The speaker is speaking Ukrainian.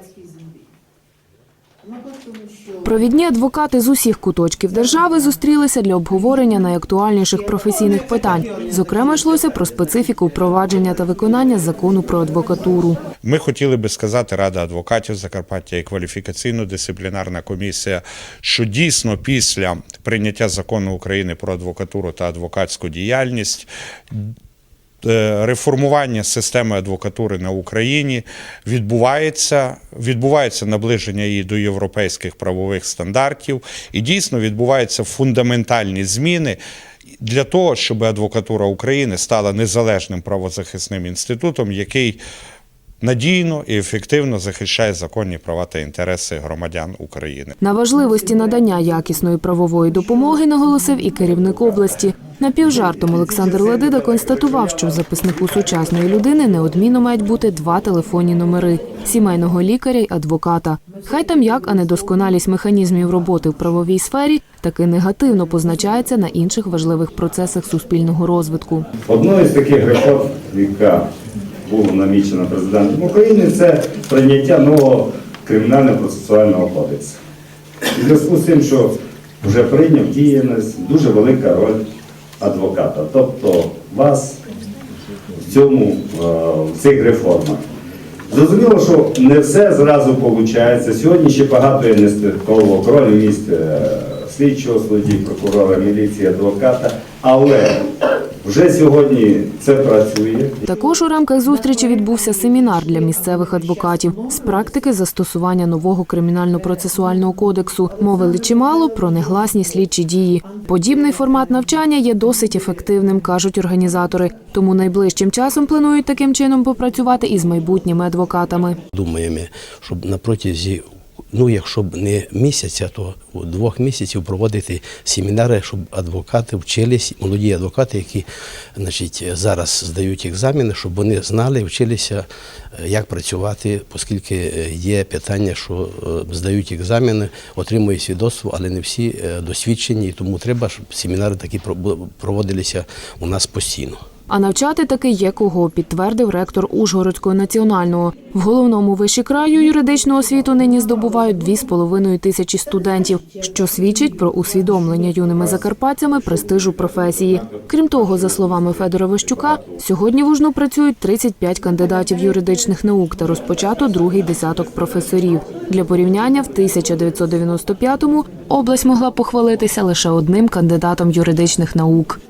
адвокатській землі. Тому що Провідні адвокати з усіх куточків держави зустрілися для обговорення найактуальніших професійних питань. Зокрема, йшлося про специфіку впровадження та виконання закону про адвокатуру. Ми хотіли би сказати Рада адвокатів Закарпаття і кваліфікаційно-дисциплінарна комісія, що дійсно після прийняття закону України про адвокатуру та адвокатську діяльність. Е, Реформування системи адвокатури на Україні відбувається, відбувається наближення її до європейських правових стандартів, і дійсно відбуваються фундаментальні зміни для того, щоб адвокатура України стала незалежним правозахисним інститутом, який надійно і ефективно захищає законні права та інтереси громадян України. На важливості надання якісної правової допомоги наголосив і керівник області. Напівжартом Олександр Ледида констатував, що в записнику сучасної людини неодмінно мають бути два телефонні номери сімейного лікаря й адвоката. Хай там як, а недосконалість механізмів роботи в правовій сфері таки негативно позначається на інших важливих процесах суспільного розвитку. Одною з таких реформ, яка була намічена президентом України, це прийняття нового кримінального процесуального кодексу. У зв'язку з тим, що вже прийняв діяльність, дуже велика роль адвоката, тобто вас в цьому е, в цих реформах. Зрозуміло, що не все зразу виходить. Сьогодні ще багато є нестикового роль міст е, слідчого судді, прокурора, міліції, адвоката, але вже сьогодні це працює. Також у рамках зустрічі відбувся семінар для місцевих адвокатів з практики застосування нового кримінально-процесуального кодексу. Мовили чимало про негласні слідчі дії. Подібний формат навчання є досить ефективним, кажуть організатори. Тому найближчим часом планують таким чином попрацювати із майбутніми адвокатами. Думаємо, щоб на протязі, ну якщо б не місяця, то двох місяців проводити семінари, щоб адвокати вчились, молоді адвокати, які значить, зараз здають екзамени, щоб вони знали, вчилися, е, як працювати, оскільки е, є питання, що е, здають екзамени, отримують свідоцтво, але не всі досвідчені, тому треба, щоб семінари такі проводилися у нас постійно. А навчати таки є кого, підтвердив ректор Ужгородського національного. В головному виші краю юридичну освіту нині здобувають дві з половиною тисячі студентів, що свідчить про усвідомлення юними закарпатцями престижу професії. Крім того, за словами Федора Вищука, сьогодні в Ужну працюють 35 кандидатів юридичних наук та розпочато другий десяток професорів. Для порівняння в 1995-му область могла похвалитися лише одним кандидатом юридичних наук.